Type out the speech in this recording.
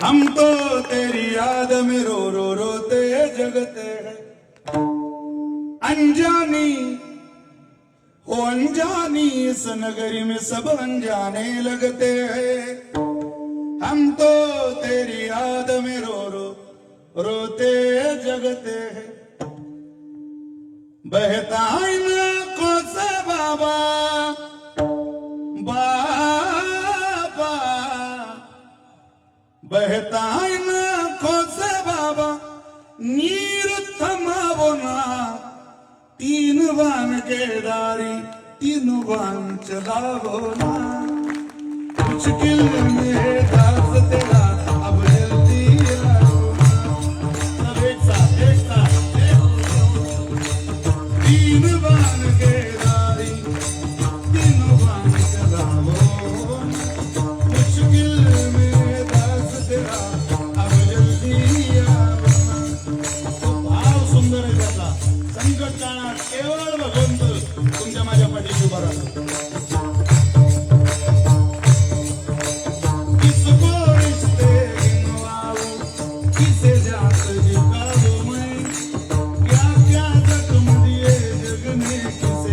हम तो तेरी याद में रो रो रोते जगते हैं। अनजानी हो अनजानी, इस नगरी में सब अनजाने लगते हैं। हम तो तेरी याद में रो रो रोते जगते हैं। बहता बहता इन आँखों से बाबा? नीर थमावो ना तीन वान के दारी तीन वान चलावो ना मुश्किल में क्या क्या जख्म दिए जग ने किस?